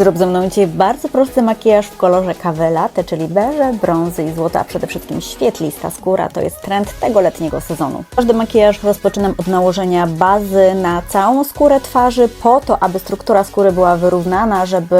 Zrób ze mną dzisiaj bardzo prosty makijaż w kolorze kawy latte, czyli beże, brązy i złota, a przede wszystkim świetlista skóra. To jest trend tego letniego sezonu. Każdy makijaż rozpoczynam od nałożenia bazy na całą skórę twarzy po to, aby struktura skóry była wyrównana, żeby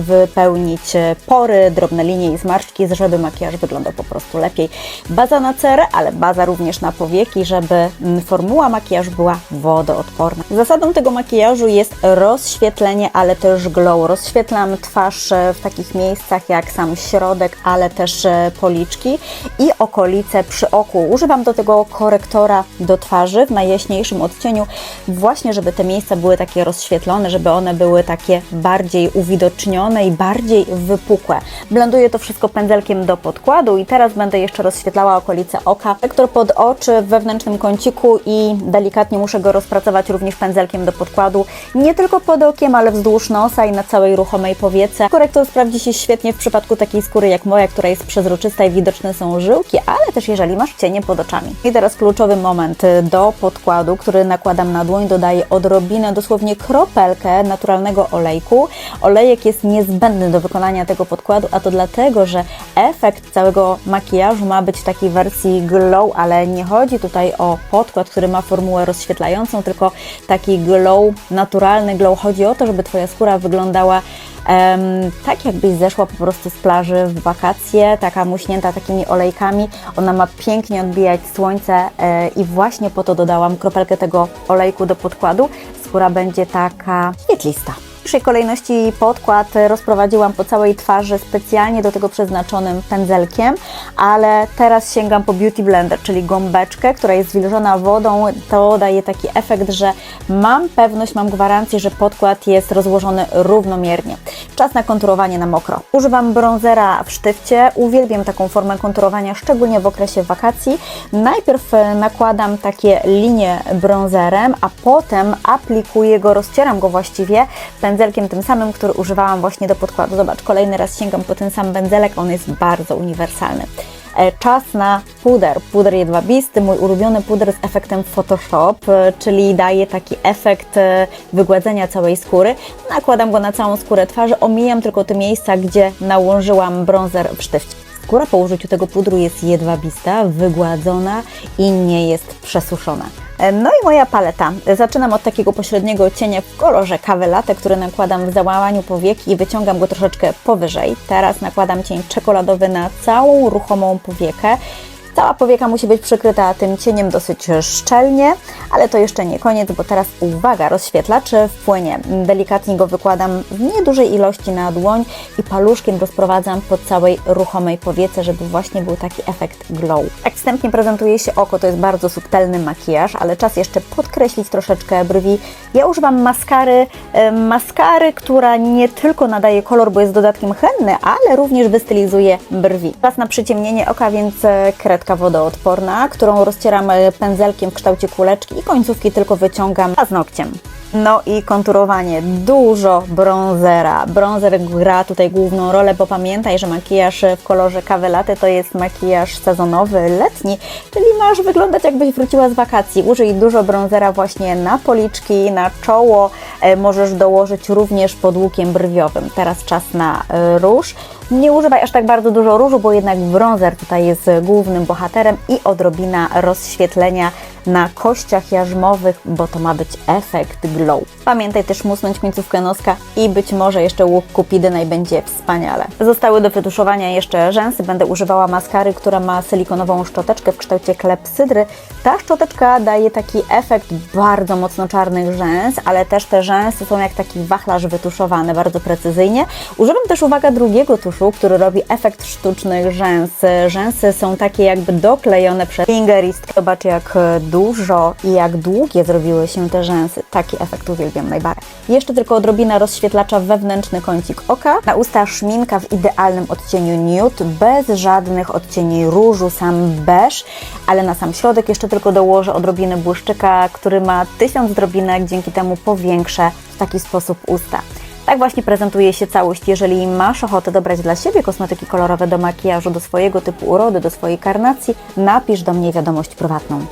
wypełnić pory, drobne linie i zmarszczki, żeby makijaż wyglądał po prostu lepiej. Baza na cerę, ale baza również na powieki, żeby formuła makijażu była wodoodporna. Zasadą tego makijażu jest rozświetlenie, ale też glow. Rozświetlam twarz e, w takich miejscach jak sam środek, ale też e, policzki i okolice przy oku. Używam do tego korektora do twarzy w najjaśniejszym odcieniu, właśnie żeby te miejsca były takie rozświetlone, żeby one były takie bardziej uwidocznione i bardziej wypukłe. Blenduję to wszystko pędzelkiem do podkładu i teraz będę jeszcze rozświetlała okolice oka. Sektor pod oczy w wewnętrznym kąciku i delikatnie muszę go rozpracować również pędzelkiem do podkładu. Nie tylko pod okiem, ale wzdłuż nosa i na całej ruchomej powiece. Korektor sprawdzi się świetnie w przypadku takiej skóry jak moja, która jest przezroczysta i widoczne są żyłki, ale też jeżeli masz cienie pod oczami. I teraz kluczowy moment do podkładu, który nakładam na dłoń, dodaję odrobinę, dosłownie kropelkę naturalnego olejku. Olejek jest niezbędny do wykonania tego podkładu, a to dlatego, że efekt całego makijażu ma być w takiej wersji glow, ale nie chodzi tutaj o podkład, który ma formułę rozświetlającą, tylko taki glow, naturalny glow. Chodzi o to, żeby Twoja skóra wyglądała tak jakbyś zeszła po prostu z plaży w wakacje, taka muśnięta takimi olejkami. Ona ma pięknie odbijać słońce e, i właśnie po to dodałam kropelkę tego olejku do podkładu. Skóra będzie taka świetlista. Pierwszej kolejności podkład rozprowadziłam po całej twarzy specjalnie do tego przeznaczonym pędzelkiem, ale teraz sięgam po Beauty Blender, czyli gąbeczkę, która jest zwilżona wodą. To daje taki efekt, że mam pewność, mam gwarancję, że podkład jest rozłożony równomiernie. Czas na konturowanie na mokro. Używam bronzera w sztywcie. Uwielbiam taką formę konturowania, szczególnie w okresie wakacji. Najpierw e, nakładam takie linie bronzerem, a potem aplikuję go, rozcieram go właściwie pędzelkiem tym samym, który używałam właśnie do podkładu. Zobacz, kolejny raz sięgam po ten sam pędzelek, on jest bardzo uniwersalny. E, Czas na puder. Puder jedwabisty, mój ulubiony puder z efektem Photoshop, e, czyli daje taki efekt e, wygładzenia całej skóry. Nakładam go na całą skórę twarzy, omijam tylko te miejsca, gdzie nałożyłam bronzer w sztywcie. Skóra po użyciu tego pudru jest jedwabista, wygładzona i nie jest przesuszona. E, No i moja paleta. Zaczynam od takiego pośredniego cienia w kolorze kawy latte, który nakładam w załamaniu powieki i wyciągam go troszeczkę powyżej. Teraz nakładam cień czekoladowy na całą ruchomą powiekę. Cała powieka musi być przykryta tym cieniem dosyć szczelnie, ale to jeszcze nie koniec, bo teraz uwaga, rozświetlacz wpłynie. Delikatnie go wykładam w niedużej ilości na dłoń i paluszkiem rozprowadzam po całej ruchomej powiece, żeby właśnie był taki efekt glow. Jak wstępnie prezentuje się oko, to jest bardzo subtelny makijaż, ale czas jeszcze podkreślić troszeczkę brwi. Ja używam maskary, e, maskary, która nie tylko nadaje kolor, bo jest dodatkiem henny, ale również wystylizuje brwi. Czas na przyciemnienie oka, więc e, kredka wodoodporna, którą rozcieram pędzelkiem w kształcie kuleczki i końcówki tylko wyciągam paznokciem. No i konturowanie. Dużo bronzera. Bronzer gra tutaj główną rolę, bo pamiętaj, że makijaż w kolorze kawy latte to jest makijaż sezonowy, letni, czyli masz wyglądać jakbyś wróciła z wakacji. Użyj dużo bronzera właśnie na policzki, na czoło. E, Możesz dołożyć również pod łukiem brwiowym. Teraz czas na e, róż. Nie używaj aż tak bardzo dużo różu, bo jednak bronzer tutaj jest głównym bohaterem i odrobina rozświetlenia na kościach jarzmowych, bo to ma być efekt glow. Pamiętaj też musnąć końcówkę noska i być może jeszcze łuk kupidyna i będzie wspaniale. Zostały do wytuszowania jeszcze rzęsy. Będę używała maskary, która ma silikonową szczoteczkę w kształcie klepsydry. Ta szczoteczka daje taki efekt bardzo mocno czarnych rzęs, ale też te rzęsy są jak taki wachlarz wytuszowane bardzo precyzyjnie. Używam też, uwaga, drugiego tuszu, który robi efekt sztucznych rzęs. Rzęsy są takie jakby doklejone przez fingerist. Zobacz jak dużo i jak długie zrobiły się te rzęsy. Taki efekt uwielbiam najbardziej. Jeszcze tylko odrobina rozświetlacza wewnętrzny kącik oka. Na usta szminka w idealnym odcieniu nude, bez żadnych odcieni różu, sam beż, ale na sam środek jeszcze tylko dołożę odrobinę błyszczyka, który ma tysiąc drobinek, dzięki temu powiększę w taki sposób usta. Tak właśnie prezentuje się całość. Jeżeli masz ochotę dobrać dla siebie kosmetyki kolorowe do makijażu, do swojego typu urody, do swojej karnacji, napisz do mnie wiadomość prywatną.